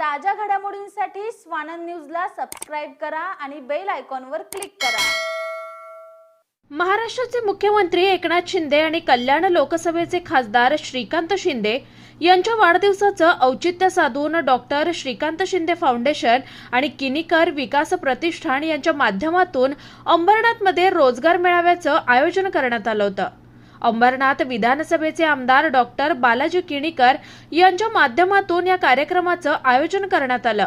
ताज्या घडामोडींसाठी स्वानंद न्यूजला सबस्क्राईब करा आणि बेल आयकॉनवर क्लिक करा. महाराष्ट्राचे मुख्यमंत्री एकनाथ शिंदे आणि कल्याण लोकसभेचे खासदार श्रीकांत शिंदे यांच्या वाढदिवसाचं औचित्य साधून डॉक्टर श्रीकांत शिंदे फाउंडेशन आणि किनीकर विकास प्रतिष्ठान यांच्या माध्यमातून अंबरनाथमध्ये रोजगार मेळाव्याचं आयोजन करण्यात आलं होतं. अंबरनाथ विधानसभेचे आमदार डॉक्टर बालाजी किणीकर यांच्या माध्यमातून या कार्यक्रमाचं आयोजन करण्यात आलं.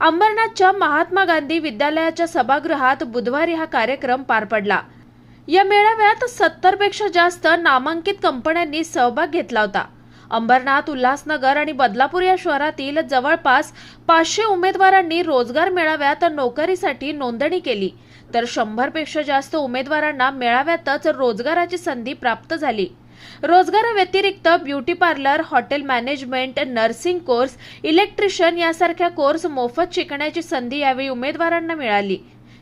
अंबरनाथच्या महात्मा गांधी विद्यालयाच्या सभागृहात बुधवारी हा कार्यक्रम पार पडला. या मेळाव्यात सत्तरपेक्षा जास्त नामांकित कंपन्यांनी सहभाग घेतला होता. अंबरनाथ उल्हासनगर आणि बदलापूर या शहरातील जवळपास पाचशे उमेदवारांनी रोजगार मेळाव्यात नोकरीसाठी नोंदणी केली. तर शंभरपेक्षा जास्त उमेदवारांना मेळाव्यातच रोजगाराची संधी प्राप्त झाली. रोजगाराव्यतिरिक्त beauty parlour hotel management nursing course electrician यासारख्या कोर्स मोफत शिकण्याची संधी यावेळी उमेदवारांना मिळाली.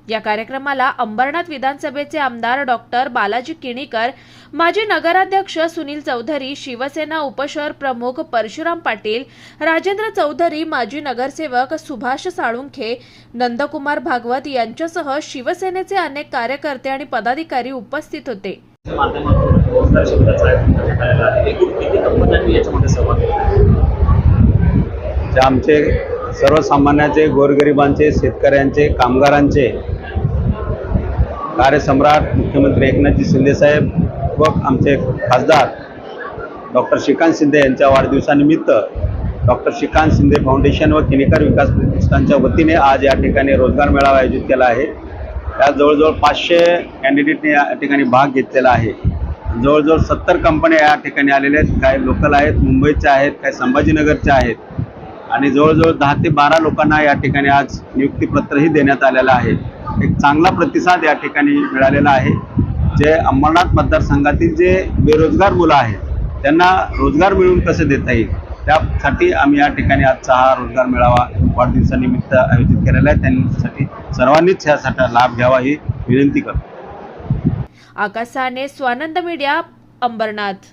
या कार्यक्रमाला अंबरनाथ विधानसभेचे आमदार डॉक्टर बालाजी किणीकर माजी नगराध्यक्ष सुनील चौधरी शिवसेना उपशहर प्रमुख परशुराम पाटील राजेंद्र चौधरी माजी नगरसेवक सुभाष साळुंखे नंदकुमार भागवत यांच्यासह शिवसेनेचे अनेक कार्यकर्ते आणि पदाधिकारी उपस्थित होते. आमचे सर्वसामान्याचे गोरगरिबांचे शेतकऱ्यांचे कामगारांचे कार्यसम्राट मुख्यमंत्री एकनाथजी शिंदेसाहेब व आमचे खासदार डॉक्टर श्रीकांत शिंदे यांच्या वाढदिवसानिमित्त डॉक्टर श्रीकांत शिंदे फाउंडेशन व किनेकर विकास प्रतिष्ठानच्या वतीने आज या ठिकाणी रोजगार मेळावा आयोजित केला आहे. त्यात जवळजवळ पाचशे कॅन्डिडेटने या ठिकाणी भाग घेतलेला आहे. जवळजवळ सत्तर कंपन्या या ठिकाणी आलेल्या आहेत. काही लोकल आहेत मुंबईच्या आहेत काही संभाजीनगरच्या आहेत. आणि जवळजवळ दहा ते बारा लोकांना या ठिकाणी आज नियुक्तीपत्रही देण्यात आलेलं आहे. एक चांगला प्रतिसाद या ठिकाणी मिळालेला आहे. जे अंबरनाथ मतदारसंघातील जे बेरोजगार मुलं आहेत त्यांना रोजगार मिळवून कसे देता येईल? त्यासाठी आम्ही या ठिकाणी आजचा हा रोजगार मेळावा वाढदिवसानिमित्त आयोजित केलेला आहे. त्यांच्यासाठी सर्वांनीच ह्यासाठी लाभ घ्यावा ही विनंती करतो. आकाशाने स्वानंद मीडिया अंबरनाथ.